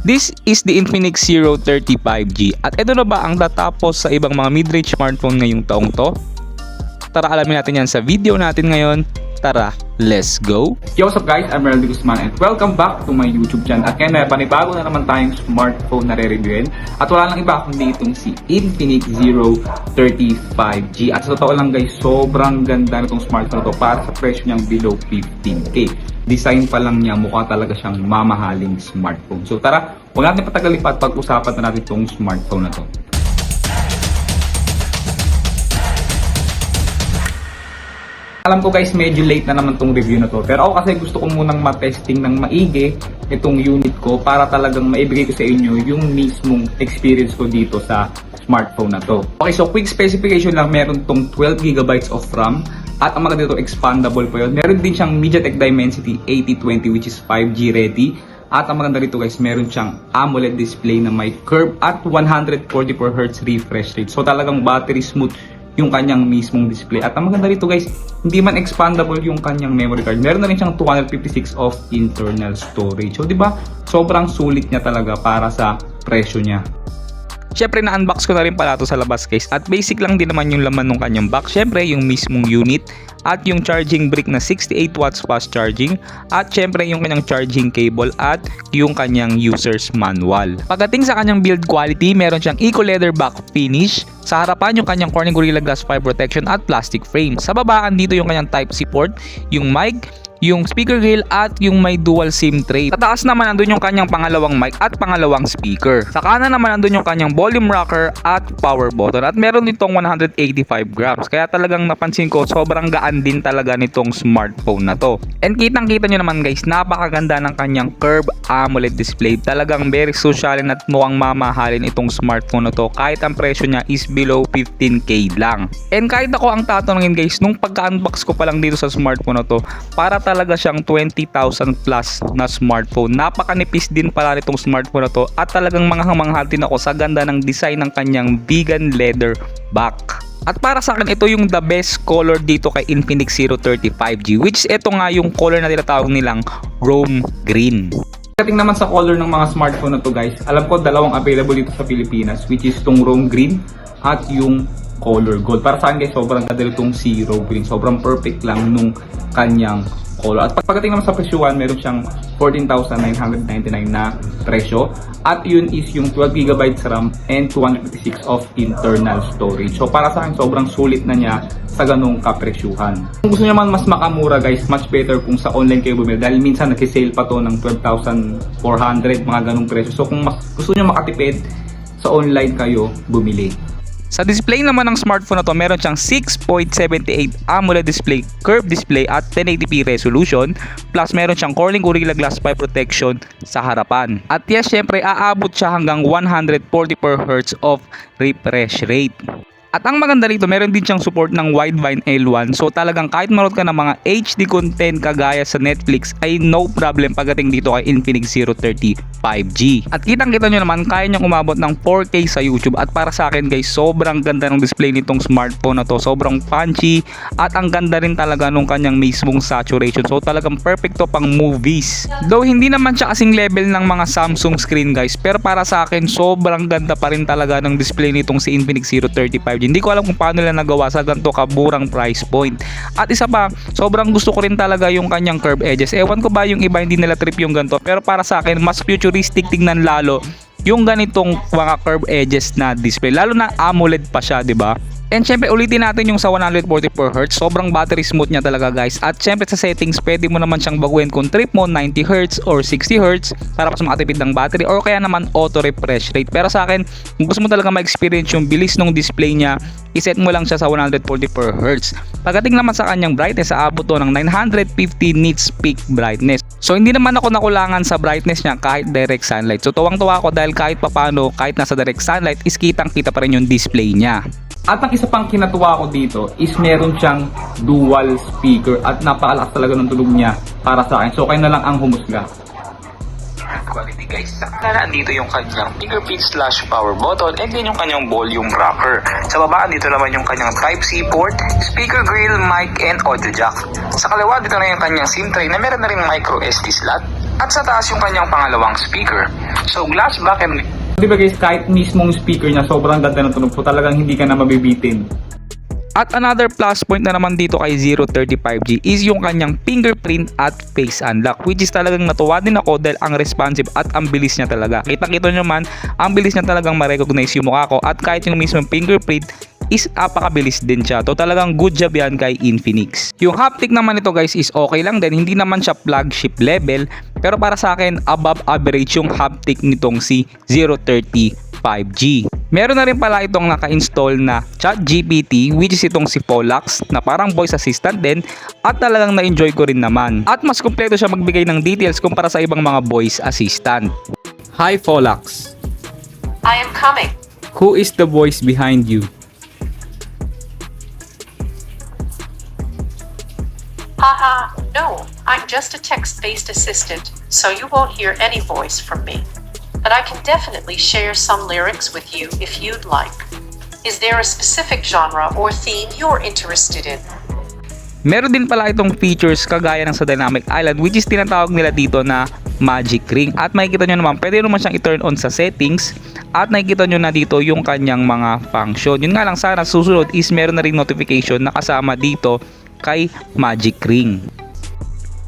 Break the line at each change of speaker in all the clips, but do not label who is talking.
This is the Infinix Zero 30 5G. At ito na ba ang tatapos sa ibang mga mid-range smartphone ngayong taong to? Tara alamin natin yan sa video natin ngayon. Tara, let's go!
Yo, what's up guys? I'm de Guzman and welcome back to my YouTube channel. At ngayon, may panibago na naman tayong smartphone na re-reviewin. At wala lang iba kundi itong si Infinix Zero 35G. At sa totoo lang guys, sobrang ganda nitong smartphone na to para sa presyo niyang below 15K. Design pa lang niya, mukha talaga siyang mamahaling smartphone. So tara, huwag natin patagalin pa at pag-usapan na natin itong smartphone na to. Alam ko guys, medyo late na naman tong review na to. Pero ako kasi gusto ko munang matesting ng maigi itong unit ko para talagang maibigay ko sa inyo yung mismong experience ko dito sa smartphone na to. Okay, so quick specification lang, meron tong 12GB of RAM at ang maganda dito, expandable pa yun. Meron din siyang MediaTek Dimensity 8020 which is 5G ready. At ang maganda rito guys, meron siyang AMOLED display na may curve at 144Hz refresh rate. So talagang battery smooth yung kanyang mismong display. At ang maganda rito guys, hindi man expandable yung kanyang memory card. Meron na rin siyang 256 of internal storage. So 'di ba? Sobrang sulit niya talaga para sa presyo niya.
Siyempre na-unbox ko na rin pala to sa labas guys at basic lang din naman yung laman ng kanyang box. Siyempre yung mismong unit at yung charging brick na 68 watts fast charging at siyempre yung kanyang charging cable at yung kanyang user's manual. Pagdating sa kanyang build quality, meron siyang eco leather back finish. Sa harapan yung kanyang Corning Gorilla Glass 5 protection at plastic frame. Sa babaan dito yung kanyang Type-C port, yung mic, yung speaker grill at yung may dual SIM tray. Sa taas naman andun yung kanyang pangalawang mic at pangalawang speaker. Sa kanan naman andun yung kanyang volume rocker at power button at meron ditong 185 grams. Kaya talagang napansin ko sobrang gaan din talaga nitong smartphone na to. And kitang kita nyo naman guys, napakaganda ng kanyang curve AMOLED display. Talagang very socialin at mukhang mamahalin itong smartphone na to kahit ang presyo niya is below 15k lang. And kahit ako ang tatanungin guys, nung pagka-unbox ko pa lang dito sa smartphone na to, para talaga siyang 20,000 plus na smartphone. Napakanipis din pala nitong smartphone na to at talagang manghang-manghal din ako sa ganda ng design ng kanyang vegan leather back. At para sa akin, ito yung the best color dito kay Infinix Zero 35G which ito nga yung color na tinatawag nilang Chrome Green.
Pagdating naman sa color ng mga smartphone na to guys, alam ko dalawang available dito sa Pilipinas which is tong Rome Green at yung color gold. Para sa akin guys, sobrang ganda itong zero green. Sobrang perfect lang nung kanyang color. At pagdating naman sa presyuhan, meron siyang 14,999 na presyo. At yun is yung 12GB RAM and 256 of internal storage. So para sa akin, sobrang sulit na niya sa ganong kapresyuhan. Kung gusto niyo man mas makamura guys, much better kung sa online kayo bumili. Dahil minsan nag-sale pa to ng 12,400, mga ganong presyo. So kung mas gusto niyo makatipid, sa online kayo bumili.
Sa display naman ng smartphone na to, meron siyang 6.78 AMOLED display, curved display at 1080p resolution. Plus meron siyang Corning Gorilla Glass 5 protection sa harapan. At yes, syempre aabot siya hanggang 144Hz of refresh rate. At ang maganda rito, meron din siyang support ng Widevine L1. So talagang kahit manood ka ng mga HD content kagaya sa Netflix ay no problem pagdating dito kay Infinix Zero 30 5G. At kitang kita nyo naman, kaya niyang umabot ng 4K sa YouTube. At para sa akin guys, sobrang ganda ng display nitong smartphone na to. Sobrang punchy at ang ganda rin talaga nung kanyang mismong saturation. So talagang perfect to pang movies. Though hindi naman siya kasing level ng mga Samsung screen guys. Pero para sa akin, sobrang ganda pa rin talaga ng display nitong si Infinix Zero 30 5G. Hindi ko alam kung paano nila nagawa sa ganito kaburang price point. At isa pa, sobrang gusto ko rin talaga yung kanyang curve edges. Ewan ko ba yung iba hindi nila trip yung ganito. Pero para sa akin, mas futuristic tignan lalo yung ganitong mga curve edges na display. Lalo na AMOLED pa siya, di ba? And syempre ulitin natin yung sa 144Hz, sobrang battery smooth niya talaga guys. At syempre sa settings, pwede mo naman siyang baguhin kung trip mo 90Hz or 60Hz para mas makatipid ng battery or kaya naman auto refresh rate. Pero sa akin, kung gusto mo talaga ma-experience yung bilis ng display niya, iset mo lang siya sa 144Hz. Pagdating naman sa kanyang brightness, aabot to ng 950 nits peak brightness. So hindi naman ako nakulangan sa brightness niya kahit direct sunlight. So tuwang-tuwa ako dahil kahit papano, kahit nasa direct sunlight, is kitang-kita pa rin yung display niya.
At ang isa pang kinatuwa ko dito is meron siyang dual speaker at napakalakas talaga ng tunog niya para sa akin. So kayo na lang ang humusga.
quality guys. Sa kanan dito yung kanyang fingerprint slash power button and then yung kanyang volume rocker. Sa baba dito naman yung kanyang Type-C port, speaker grill, mic, and audio jack. Sa kaliwa dito na yung kanyang SIM tray na meron na rin micro SD slot. At sa taas yung kanyang pangalawang speaker. So glass back and
Di ba guys, kahit mismong speaker niya, sobrang ganda ng tunog. So talagang hindi ka na mabibitin.
At another plus point na naman dito kay 035G is yung kanyang fingerprint at face unlock which is talagang natuwa din ako dahil ang responsive at ang bilis niya talaga. Kita-kita nyo man, ang bilis niya talagang ma-recognize yung mukha ko at kahit yung mismong fingerprint is apakabilis din siya. So talagang good job yan kay Infinix. Yung haptic naman ito guys is okay lang din. Hindi naman siya flagship level. Pero para sa akin, above average yung haptic nitong si 030 5G. Meron na rin pala itong naka-install na ChatGPT which is itong si Polax na parang voice assistant din at talagang na-enjoy ko rin naman. At mas kumpleto siya magbigay ng details kumpara sa ibang mga voice assistant. Hi Polax,
I am coming.
who is the voice behind you?
Haha, no, I'm just a text based assistant, so you won't hear any voice from me. But I can definitely share some lyrics with you if you'd like. Is there a specific genre or theme you're interested in?
Meron din pala itong features kagaya ng sa Dynamic Island which is tinatawag nila dito na Magic Ring. At makikita nyo naman, pwede naman siyang i-turn on sa settings at nakikita nyo na dito yung kanyang mga function. Yun nga lang sana susunod is meron na rin notification na kasama dito kay Magic Ring.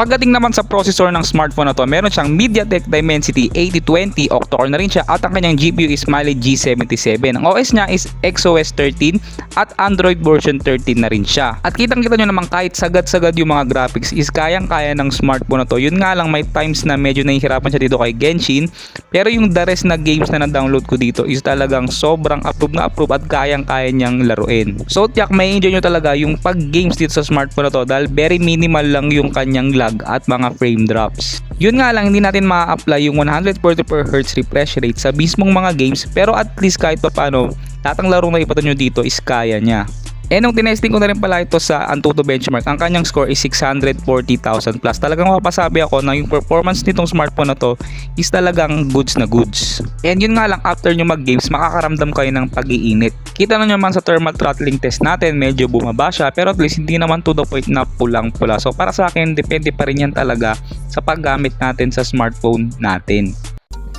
Pagdating naman sa processor ng smartphone na to, meron siyang MediaTek Dimensity 8020 octa-core na rin siya at ang kanyang GPU is Mali G77. Ang OS niya is XOS 13 at Android version 13 na rin siya. At kitang-kita nyo naman kahit sagad-sagad yung mga graphics is kayang-kaya ng smartphone na to. Yun nga lang may times na medyo nahihirapan siya dito kay Genshin pero yung the rest na games na na-download ko dito is talagang sobrang approve na approve at kayang-kaya niyang laruin. So tiyak may enjoy nyo talaga yung pag-games dito sa smartphone na to dahil very minimal lang yung kanyang lag at mga frame drops. Yun nga lang hindi natin ma-apply yung 144Hz refresh rate sa mismong mga games pero at least kahit pa paano lahat ng laro na ipato nyo dito is kaya niya. Eh nung tinesting ko na rin pala ito sa Antutu benchmark, ang kanyang score is 640,000 plus. Talagang mapapasabi ako na yung performance nitong smartphone na to is talagang goods na goods. And yun nga lang after nyo mag-games, makakaramdam kayo ng pag-iinit. Kita na naman sa thermal throttling test natin, medyo bumaba siya pero at least hindi naman to the point na pulang-pula. So para sa akin, depende pa rin yan talaga sa paggamit natin sa smartphone natin.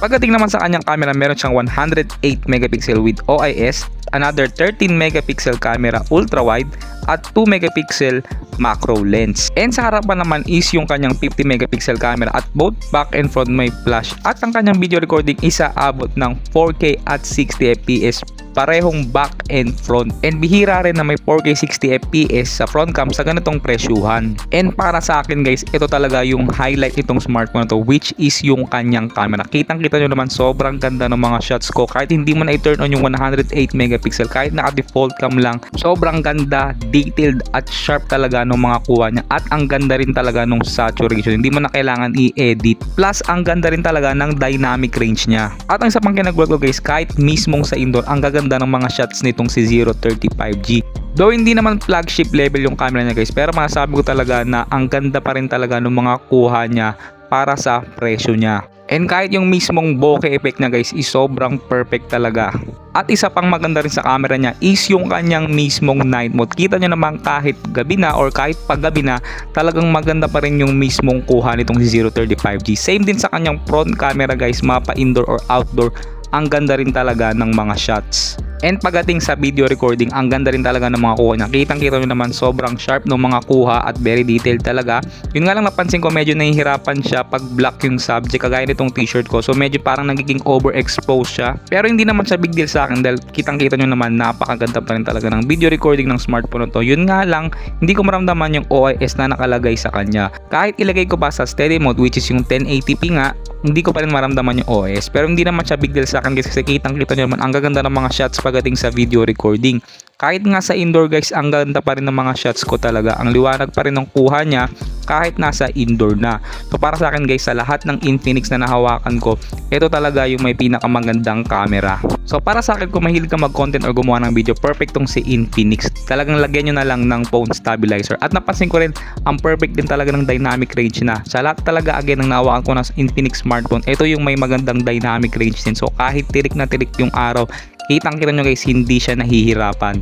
Pagdating naman sa kanyang camera, meron siyang 108 megapixel with OIS, another 13 megapixel camera ultra wide at 2 megapixel macro lens. And sa harapan naman is yung kanyang 50 megapixel camera at both back and front may flash at ang kanyang video recording isa abot ng 4K at 60 fps parehong back and front. And bihira rin na may 4K 60 FPS sa front cam sa ganitong presyuhan. And para sa akin guys, ito talaga yung highlight itong smartphone na to which is yung kanyang camera. Kitang kita nyo naman sobrang ganda ng mga shots ko kahit hindi mo na i-turn on yung 108 megapixel kahit naka-default cam lang. Sobrang ganda, detailed at sharp talaga ng mga kuha niya at ang ganda rin talaga ng saturation. Hindi mo na kailangan i-edit. Plus ang ganda rin talaga ng dynamic range niya. At ang isa pang kinagwag ko guys, kahit mismong sa indoor, ang gaganda ng mga shots nitong si 035G. Though hindi naman flagship level yung camera niya guys, pero masasabi ko talaga na ang ganda pa rin talaga ng mga kuha niya para sa presyo niya. And kahit yung mismong bokeh effect niya guys is sobrang perfect talaga. At isa pang maganda rin sa camera niya is yung kanyang mismong night mode. Kita nyo naman kahit gabi na or kahit paggabi na talagang maganda pa rin yung mismong kuha nitong si 035G. Same din sa kanyang front camera guys, mapa indoor or outdoor ang ganda rin talaga ng mga shots. And pagdating sa video recording, ang ganda rin talaga ng mga kuha niya. Kitang kita nyo naman sobrang sharp ng mga kuha at very detailed talaga. Yun nga lang napansin ko medyo nahihirapan siya pag black yung subject kagaya nitong t-shirt ko. So medyo parang nagiging overexposed siya. Pero hindi naman siya big deal sa akin dahil kitang kita nyo naman napakaganda pa rin talaga ng video recording ng smartphone na to. Yun nga lang, hindi ko maramdaman yung OIS na nakalagay sa kanya. Kahit ilagay ko pa sa steady mode which is yung 1080p nga, hindi ko pa rin maramdaman yung OS. Pero hindi naman siya big deal sa akin kasi kitang kita nyo naman ang gaganda ng mga shots pagdating sa video recording. Kahit nga sa indoor guys, ang ganda pa rin ng mga shots ko talaga. Ang liwanag pa rin ng kuha niya kahit nasa indoor na. So para sa akin guys, sa lahat ng Infinix na nahawakan ko, ito talaga yung may pinakamagandang camera. So para sa akin kung mahilig ka mag-content or gumawa ng video, perfect tong si Infinix. Talagang lagyan nyo na lang ng phone stabilizer. At napansin ko rin, ang perfect din talaga ng dynamic range na. Sa lahat talaga again ng nahawakan ko ng Infinix smartphone, ito yung may magandang dynamic range din. So kahit tirik na tirik yung araw, kitang kita nyo guys, hindi siya nahihirapan.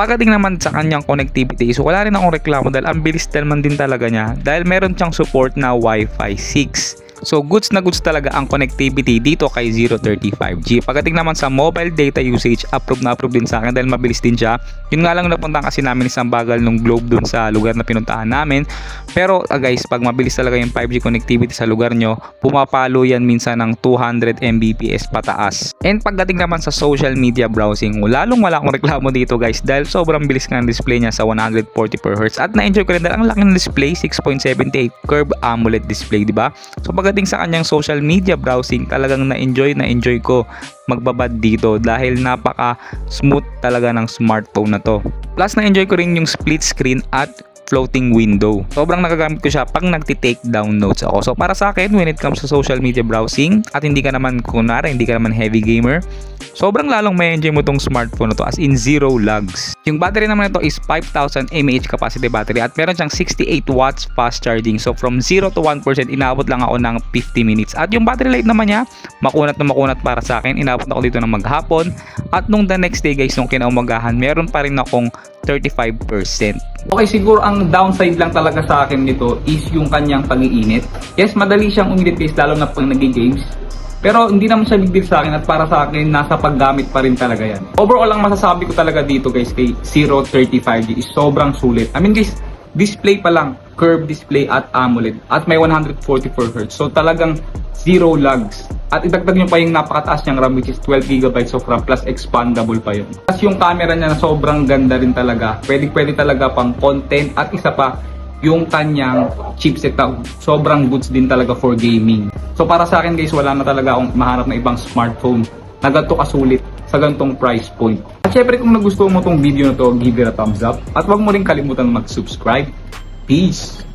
pagdating naman sa kanyang connectivity is wala rin akong reklamo dahil ang bilis naman din talaga niya dahil meron siyang support na Wi-Fi 6. So goods na goods talaga ang connectivity dito kay 035G. Pagdating naman sa mobile data usage, approve na approve din sa akin dahil mabilis din siya. Yun nga lang napuntahan kasi namin isang bagal nung globe dun sa lugar na pinuntahan namin. Pero ah, guys, pag mabilis talaga yung 5G connectivity sa lugar nyo, pumapalo yan minsan ng 200 Mbps pataas. And pagdating naman sa social media browsing, lalong wala akong reklamo dito guys dahil sobrang bilis ng display niya sa 140 per Hz at na-enjoy ko rin dahil ang laki ng display 6.78 curved AMOLED display, di ba? So pagdating sa kanyang social media browsing, talagang na-enjoy na enjoy ko magbabad dito dahil napaka smooth talaga ng smartphone na to. Plus na-enjoy ko rin yung split screen at floating window. Sobrang nagagamit ko siya pag nagti-take down notes ako. So para sa akin, when it comes to social media browsing at hindi ka naman kunwari, hindi ka naman heavy gamer, sobrang lalong may enjoy mo tong smartphone na to as in zero lags. Yung battery naman nito is 5000 mAh capacity battery at meron siyang 68 watts fast charging. So from 0 to 1% inaabot lang ako ng 50 minutes. At yung battery life naman niya, makunat na makunat para sa akin. Inaabot ako dito ng maghapon. At nung the next day guys, nung kinaumagahan, meron pa rin akong 35%.
Okay, siguro ang downside lang talaga sa akin nito is yung kanyang pag-iinit. Yes, madali siyang uminit guys, lalo na pag nag-games. Pero hindi naman siya big deal sa akin at para sa akin, nasa paggamit pa rin talaga yan. Overall, ang masasabi ko talaga dito guys kay 035G is sobrang sulit. I mean guys, display pa lang, curved display at AMOLED at may 144Hz. So talagang zero lags. At idagdag nyo pa yung napakataas niyang RAM which is 12GB of RAM plus expandable pa yun. Tapos yung camera niya na sobrang ganda rin talaga. Pwede pwede talaga pang content at isa pa yung kanyang chipset na sobrang goods din talaga for gaming. So para sa akin guys, wala na talaga akong mahanap na ibang smartphone na ganito kasulit sa ganitong price point. At syempre kung nagustuhan mo tong video na to, give it a thumbs up. At huwag mo rin kalimutan mag-subscribe. Peace!